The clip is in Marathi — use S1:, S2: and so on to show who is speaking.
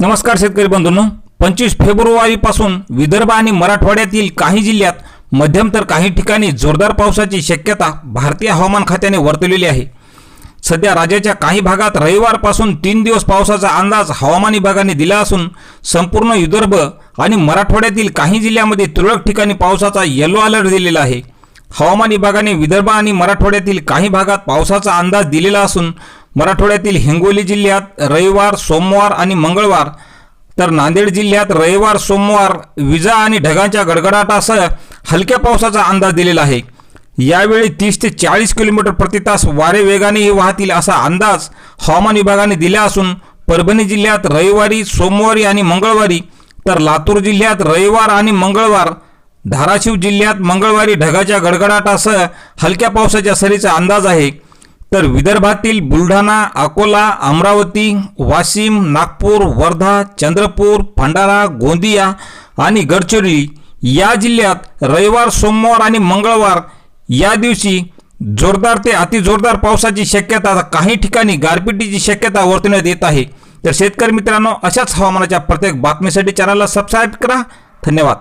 S1: नमस्कार शेतकरी बंधूंनो. पंचवीस फेब्रुवारीपासून विदर्भ आणि मराठवाड्यातील काही जिल्ह्यात मध्यम तर काही ठिकाणी जोरदार पावसाची शक्यता भारतीय हवामान खात्याने वर्तवलेली आहे. सध्या राज्याच्या काही भागात रविवारपासून तीन दिवस पावसाचा अंदाज हवामान विभागाने दिला असून संपूर्ण विदर्भ आणि मराठवाड्यातील काही जिल्ह्यामध्ये तुरळक ठिकाणी पावसाचा येलो अलर्ट दिलेला आहे. हवामान विभागाने विदर्भ आणि मराठवाड्यातील काही भागात पावसाचा अंदाज दिलेला असून मराठवाड्यातील हिंगोली जिल्ह्यात रविवार सोमवार आणि मंगळवार तर नांदेड जिल्ह्यात रविवार सोमवार विजा आणि ढगांच्या गडगडाटासह हलक्या पावसाचा अंदाज दिलेला आहे. यावेळी तीस ते चाळीस किलोमीटर प्रति तास वारे वेगानेही वाहतील असा अंदाज हवामान विभागाने दिला असून परभणी जिल्ह्यात रविवारी सोमवारी आणि मंगळवारी तर लातूर जिल्ह्यात रविवार आणि मंगळवार धाराशिव जिल्ह्यात मंगळवारी ढगाच्या गडगडाटासह हलक्या पावसाच्या सरीचा अंदाज आहे. तर विदर्भातील बुलढाणा अकोला अमरावती वाशिम नागपूर वर्धा चंद्रपूर भंडारा गोंदिया आणि गडचिरोली या जिल्ह्यात रविवार सोमवार आणि मंगळवार या दिवशी जोरदार ते अतिजोरदार पावसाची शक्यता काही ठिकाणी गारपिटीची शक्यता वर्तवण्यात येत आहे. तर शेतकरी मित्रांनो अशाच हवामानाच्या प्रत्येक बातमीसाठी चॅनलला सबस्क्राईब करा. धन्यवाद.